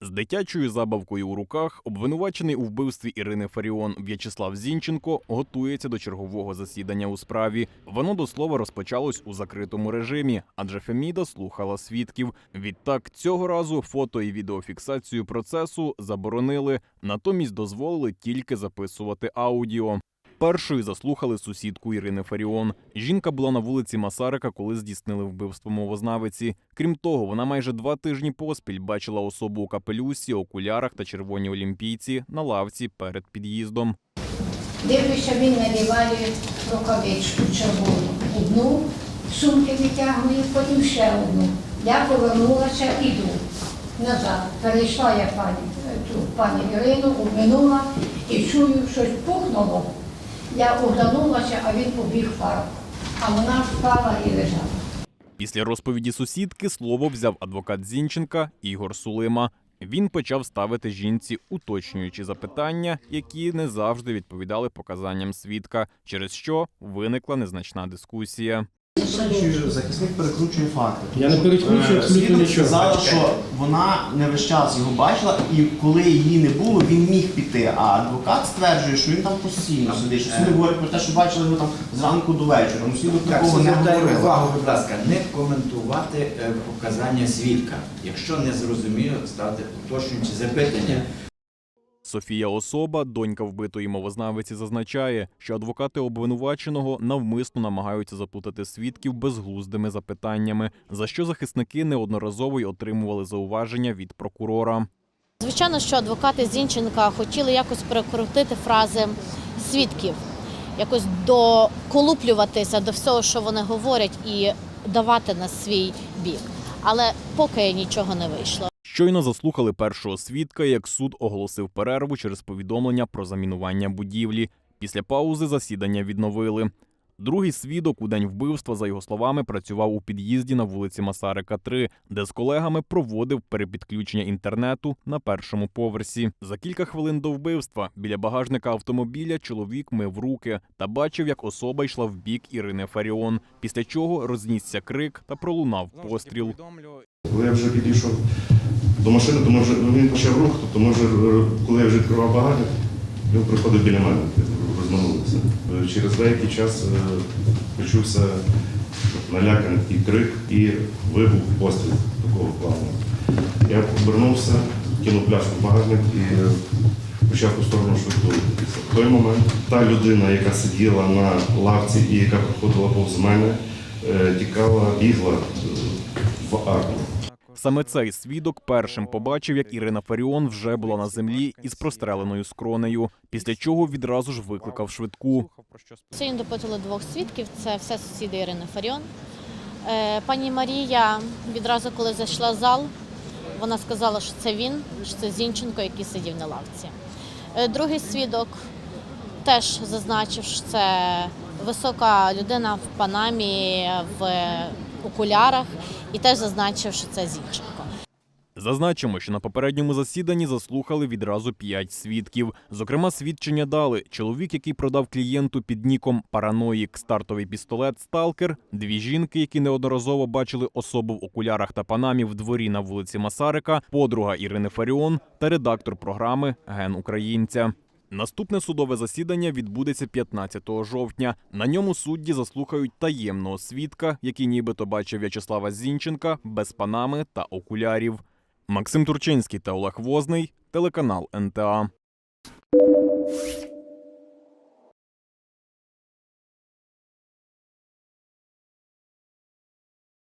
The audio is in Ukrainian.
З дитячою забавкою у руках обвинувачений у вбивстві Ірини Фаріон В'ячеслав Зінченко готується до чергового засідання у справі. Воно до слова розпочалось у закритому режимі, адже Феміда слухала свідків. Відтак цього разу фото і відеофіксацію процесу заборонили, натомість дозволили тільки записувати аудіо. Першою заслухали сусідку Ірини Фаріон. Жінка була на вулиці Масарика, коли здійснили вбивство мовознавиці. Крім того, вона майже два тижні поспіль бачила особу у капелюсі, окулярах та червоній олімпійці на лавці перед під'їздом. Дивлюся, він надіває рукавичку червону. Одну сумки витягує, потім ще одну. Я повернулася, іду назад. Перейшла я пані, ту пані Ірину, обминула і чую, щось пухнуло. Я оглянулася, а він побіг парк. А вона впала і лежала. Після розповіді сусідки слово взяв адвокат Зінченка Ігор Сулима. Він почав ставити жінці уточнюючі запитання, які не завжди відповідали показанням свідка, через що виникла незначна дискусія. Захисник перекручує факти. Я не перекручую Е, абсолютно нічого. сказала, що вона не весь час його бачила, і коли її не було, він міг піти. А адвокат стверджує, що він там постійно сидить. Що Свідок говорить про те, що бачили його там зранку до вечора. Ну свідок такого не звертаю увагу, будь ласка, не коментувати е, показання свідка. Якщо не зрозуміло, ставте уточнюючі запитання. Софія Особа, донька вбитої мовознавиці, зазначає, що адвокати обвинуваченого навмисно намагаються заплутати свідків безглуздими запитаннями, за що захисники неодноразово й отримували зауваження від прокурора. Звичайно, що адвокати Зінченка хотіли якось перекрутити фрази свідків, якось доколуплюватися до всього, що вони говорять, і давати на свій бік. Але поки нічого не вийшло. Щойно заслухали першого свідка, як суд оголосив перерву через повідомлення про замінування будівлі. Після паузи засідання відновили. Другий свідок у день вбивства, за його словами, працював у під'їзді на вулиці Масарика 3, де з колегами проводив перепідключення інтернету на першому поверсі. За кілька хвилин до вбивства біля багажника автомобіля чоловік мив руки та бачив, як особа йшла в бік Ірини Фаріон, після чого рознісся крик та пролунав постріл. Коли я вже підійшов до машини, то ми вже він почав рух, тобто ми е, коли я вже відкривав багажник, він приходив біля мене, розминулися. Е, Через деякий час е, почувся наляканий такий крик і вибух постріл такого плану. Я обернувся, кинув пляшку в багажник і почав ту сторону швидко. В той момент та людина, яка сиділа на лавці і яка проходила повз мене, тікала, бігла в арку. Саме цей свідок першим побачив, як Ірина Фаріон вже була на землі із простреленою скронею, після чого відразу ж викликав швидку. Сьогодні допитували двох свідків. Це все сусіди Ірини Фаріон. Е, Пані Марія відразу, коли зайшла в зал, вона сказала, що це він, що це Зінченко, який сидів на лавці. Е, Другий свідок теж зазначив, що це висока людина в панамі в окулярах, і теж зазначив, що це Зінченко. Зазначимо, що на попередньому засіданні заслухали відразу п'ять свідків. Зокрема, свідчення дали чоловік, який продав клієнту під ніком Параноїк стартовий пістолет Сталкер, дві жінки, які неодноразово бачили особу в окулярах та панамі в дворі на вулиці Масарика, подруга Ірини Фаріон та редактор програми Ген Українця. Наступне судове засідання відбудеться 15 жовтня. На ньому судді заслухають таємного свідка, який нібито бачив В'ячеслава Зінченка без панами та окулярів. Максим Турчинський та Олег Возний, телеканал НТА.